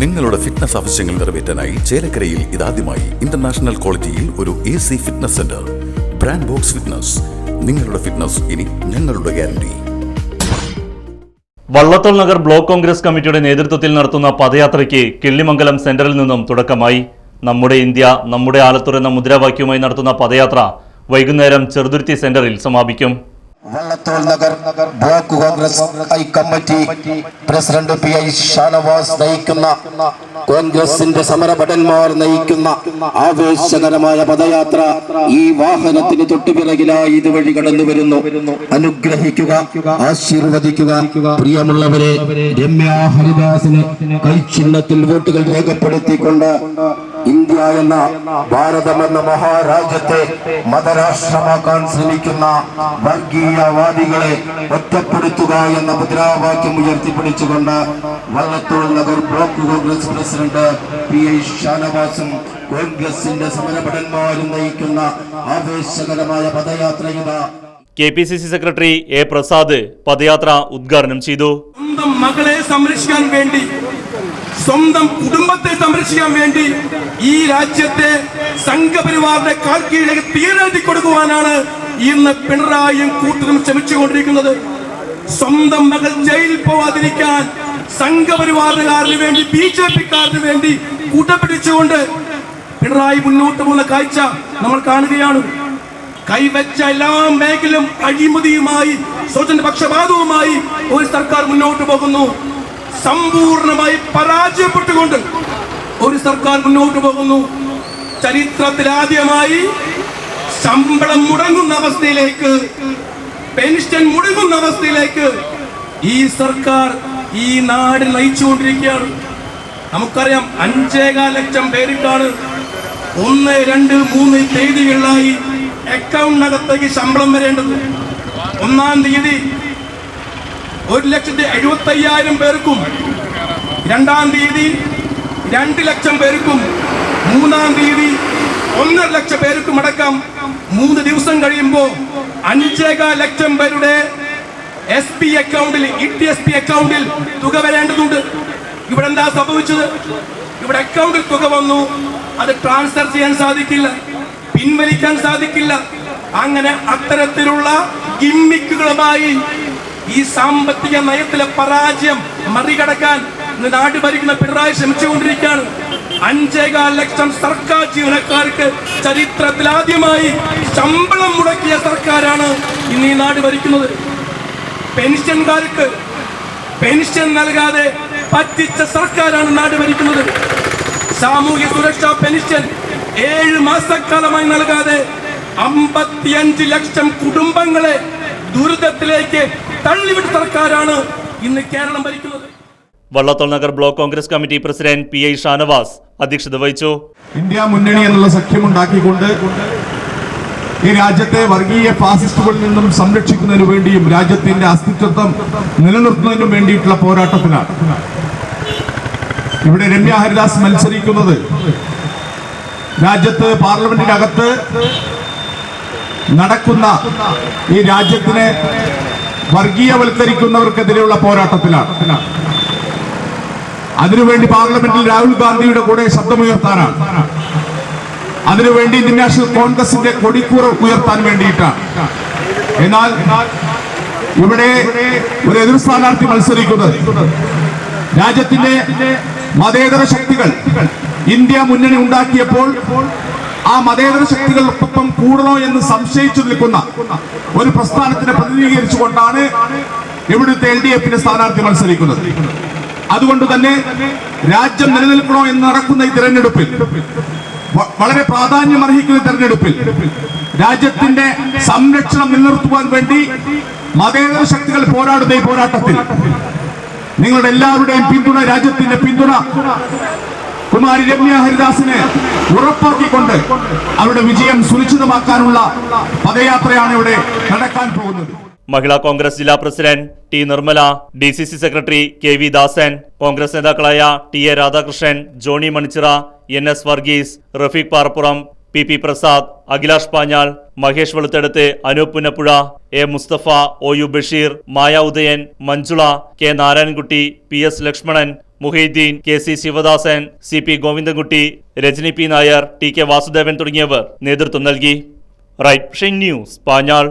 നിങ്ങളുടെ ഫിറ്റ്നസ് ആവശ്യങ്ങൾ നിറവേറ്റാനായി ചേലക്കരയിൽ ഇതാദ്യമായി ഇന്റർനാഷണൽ ക്വാളിറ്റിയിൽ ഒരു A C fitness centre brand Box Fitness നിങ്ങളുടെ ഫിറ്റ്നസ് ഇനി ഞങ്ങളുടെ ഗ്യാരണ്ടി വള്ളത്തോൾ നഗർ ബ്ലോക്ക് കോൺഗ്രസ് കമ്മിറ്റിയുടെ നേതൃത്വത്തിൽ നടത്തുന്ന പദയാത്രയ്ക്ക് കിള്ളിമംഗലം സെന്ററിൽ നിന്നും തുടക്കമായി. നമ്മുടെ ഇന്ത്യ നമ്മുടെ ആലത്തൂർ എന്ന മുദ്രാവാക്യവുമായി നടത്തുന്ന പദയാത്ര വൈകുന്നേരം ചെറുതുരുത്തി സെന്ററിൽ സമാപിക്കും. Vallathol Nagar block Congress I committee president P I Shanavas നയിക്കുന്ന കോൺഗ്രസിന്റെ സമരഭടന്മാർ നയിക്കുന്ന ആവേശകരമായ പദയാത്ര ഈ വാഹനത്തിന് തൊട്ടുപിറകിലായി ഇതുവഴി കടന്നു വരുന്നു. അനുഗ്രഹിക്കുക ആശീർവദിക്കുക. പ്രിയമുള്ളവരെ രമ്യ ഹരിദാസിന് കൈചിഹ്നത്തിൽ വോട്ടുകൾ രേഖപ്പെടുത്തിക്കൊണ്ട് ഇന്ത്യ എന്ന ഭാരതം എന്ന മഹാരാജ്യത്തെ മതരാഷ്ട്രമാക്കാൻ ശ്രമിക്കുന്ന വർഗീയവാദികളെ ഒറ്റപ്പെടുത്തുക എന്ന മുദ്രാവാക്യം ഉയർത്തിപ്പിടിച്ചുകൊണ്ട് Vallathol Nagar block Congress president P I ഷാനവാസും കോൺഗ്രസിന്റെ സമരഭടന്മാരും നയിക്കുന്ന ആവേശകരമായ പദയാത്രയുടെ K P C C secretary A Prasad പദയാത്ര ഉദ്ഘാടനം ചെയ്തു. സ്വന്തം മകളെ സംരക്ഷിക്കാൻ വേണ്ടി സ്വന്തം കുടുംബത്തെ സംരക്ഷിക്കാൻ വേണ്ടി ഈ രാജ്യത്തെ സംഘപരിവാറിന്റെ കാൽ കീഴിലേക്ക് തീരെഴുതി കൊടുക്കുവാനാണ് ഇന്ന് പിണറായിയും കൂട്ടരും ശ്രമിച്ചുകൊണ്ടിരിക്കുന്നത്. സ്വന്തം മകൾ ജയിലിൽ പോവാതിരിക്കാൻ സംഘപരിവാറുകാരന് വേണ്ടി ബി ജെ പിക്കാരന് വേണ്ടി കൂട്ടപ്പിടിച്ചുകൊണ്ട് പിണറായി മുന്നോട്ട് പോകുന്ന കാഴ്ച നമ്മൾ കാണുകയാണ്. കൈവച്ച എല്ലാ മേഖലയും അഴിമതിയുമായി സ്വജന പക്ഷപാതവുമായി ഒരു സർക്കാർ മുന്നോട്ട് പോകുന്നു. സമ്പൂർണമായി പരാജയപ്പെട്ടുകൊണ്ട് ഒരു സർക്കാർ മുന്നോട്ട് പോകുന്നു. ചരിത്രത്തിൽ ആദ്യമായി ശമ്പളം മുടങ്ങുന്ന അവസ്ഥയിലേക്ക് പെൻഷൻ മുടങ്ങുന്ന അവസ്ഥയിലേക്ക് ഈ സർക്കാർ ഈ നാട് നയിച്ചുകൊണ്ടിരിക്കുകയാണ്. നമുക്കറിയാം അഞ്ചേകാൽ ലക്ഷം പേർക്കാണ് ഒന്ന് രണ്ട് മൂന്ന് തീയതികളിലായി അക്കൗണ്ടിനകത്തേക്ക് ശമ്പളം വരേണ്ടത്. ഒന്നാം തീയതി ഒരു ലക്ഷത്തി എഴുപത്തി അയ്യായിരം പേർക്കും രണ്ടാം തീയതി രണ്ട് ലക്ഷം പേർക്കും മൂന്നാം തീയതി ഒന്നര ലക്ഷം പേർക്കും അടക്കം മൂന്ന് ദിവസം കഴിയുമ്പോൾ അഞ്ചേകാൽ ലക്ഷം പേരുടെ എസ് പി അക്കൗണ്ടിൽ ഇ ടി എസ് പി അക്കൗണ്ടിൽ തുക വരേണ്ടതുണ്ട്. ഇവിടെ എന്താ സംഭവിച്ചത്? ഇവിടെ അക്കൗണ്ടിൽ തുക വന്നു. അത് ട്രാൻസ്ഫർ ചെയ്യാൻ സാധിക്കില്ല. പിൻവലിക്കാൻ സാധിക്കില്ല. അങ്ങനെ അത്തരത്തിലുള്ള ഗിമ്മിക്കുകളുമായി ഈ സാമ്പത്തിക നയത്തിലെ പരാജയം മറികടക്കാൻ നാട് ഭരിക്കുന്ന പിണറായി ശ്രമിച്ചുകൊണ്ടിരിക്കുകയാണ്. അഞ്ചേകാൽ ലക്ഷം സർക്കാർ ജീവനക്കാർക്ക് ചരിത്രത്തിൽ ആദ്യമായി ശമ്പളം മുടക്കിയ സർക്കാരാണ് ഇന്ന് ഈ നാട് ഭരിക്കുന്നത്. പെൻഷൻകാർക്ക് പെൻഷൻ നൽകാതെ പറ്റിച്ച സർക്കാരാണ് നാട് ഭരിക്കുന്നത്. സാമൂഹ്യ സുരക്ഷാ പെൻഷൻ ഏഴ് മാസക്കാലമായി നൽകാതെ അമ്പത്തിയഞ്ച് ലക്ഷം കുടുംബങ്ങളെ ദുരിതത്തിലേക്ക് തള്ളിവിട്ട സർക്കാരാണ് ഇന്ന് കേരളം ഭരിക്കുന്നത്. Vallathol Nagar block Congress committee president P I Shanavas അധ്യക്ഷത വഹിച്ചു. ഇന്ത്യ മുന്നണി എന്നുള്ള സഖ്യമുണ്ടാക്കിക്കൊണ്ട് ഈ രാജ്യത്തെ വർഗീയ ഫാസിസ്റ്റുകളിൽ നിന്നും സംരക്ഷിക്കുന്നതിനു വേണ്ടിയും രാജ്യത്തിന്റെ അസ്തിത്വം നിലനിർത്തുന്നതിനും വേണ്ടിയിട്ടുള്ള പോരാട്ടത്തിലാണ് ഇവിടെ രമ്യ ഹരിദാസ് മത്സരിക്കുന്നത് രാജ്യത്ത് പാർലമെന്റിനകത്ത് നടക്കുന്ന ഈ രാജ്യത്തിനെ വർഗീയവൽക്കരിക്കുന്നവർക്കെതിരെയുള്ള പോരാട്ടത്തിലാണ്. അതിനുവേണ്ടി പാർലമെന്റിൽ രാഹുൽ ഗാന്ധിയുടെ കൂടെ ശബ്ദമുയർത്താനാണ്. അതിനുവേണ്ടി ഇന്ത്യൻ നാഷണൽ കോൺഗ്രസിന്റെ കൊടിക്കൂറ ഉയർത്താൻ വേണ്ടിയിട്ടാണ്. എന്നാൽ ഇവിടെ ഒരു എതിർ സ്ഥാനാർത്ഥി മത്സരിക്കുന്നത് രാജ്യത്തിന്റെ മതേതര ശക്തികൾ ഇന്ത്യ മുന്നണി ഉണ്ടാക്കിയപ്പോൾ ആ മതേതര ശക്തികൾക്കൊപ്പം കൂടണോ എന്ന് സംശയിച്ചു നിൽക്കുന്ന ഒരു പ്രസ്ഥാനത്തിനെ പ്രതിനിധീകരിച്ചുകൊണ്ടാണ് ഇവിടുത്തെ എൽ ഡി എഫിന്റെ സ്ഥാനാർത്ഥി മത്സരിക്കുന്നത്. അതുകൊണ്ട് തന്നെ രാജ്യം നിലനിൽക്കണോ എന്ന് നടക്കുന്ന ഈ തിരഞ്ഞെടുപ്പിൽ വളരെ പ്രാധാന്യം അർഹിക്കുന്ന തിരഞ്ഞെടുപ്പിൽ രാജ്യത്തിന്റെ സംരക്ഷണം നിലനിർത്തുവാൻ വേണ്ടി മതേതര ശക്തികൾ പോരാടുന്ന ഈ പോരാട്ടത്തിൽ നിങ്ങളുടെ എല്ലാവരുടെയും പിന്തുണ രാജ്യത്തിന്റെ പിന്തുണ കുമാരി രമ്യ ഹരിദാസിനെ ഉറപ്പാക്കിക്കൊണ്ട് അവരുടെ വിജയം സുനിശ്ചിതമാക്കാനുള്ള പദയാത്രയാണ് ഇവിടെ നടക്കാൻ പോകുന്നത്. മഹിളാ കോൺഗ്രസ് ജില്ലാ president T Nirmala D C C secretary K V Dasan Congress നേതാക്കളായ T A Radhakrishnan Johnny Manichira N S Varghese Rafeeq Parappuram P P Prasad Akhilash Panjal Mahesh Veluthedath Anoop Punnappuzha A Musthafa O U Basheer Maya Udayan Manjula K Narayanankutty P S Lakshmanan Muhiyudheen K C Sivadasan C P Govindankutty Rajani P Nair T K Vasudevan തുടങ്ങിയവർ നേതൃത്വം നൽകി. Right News Panjal.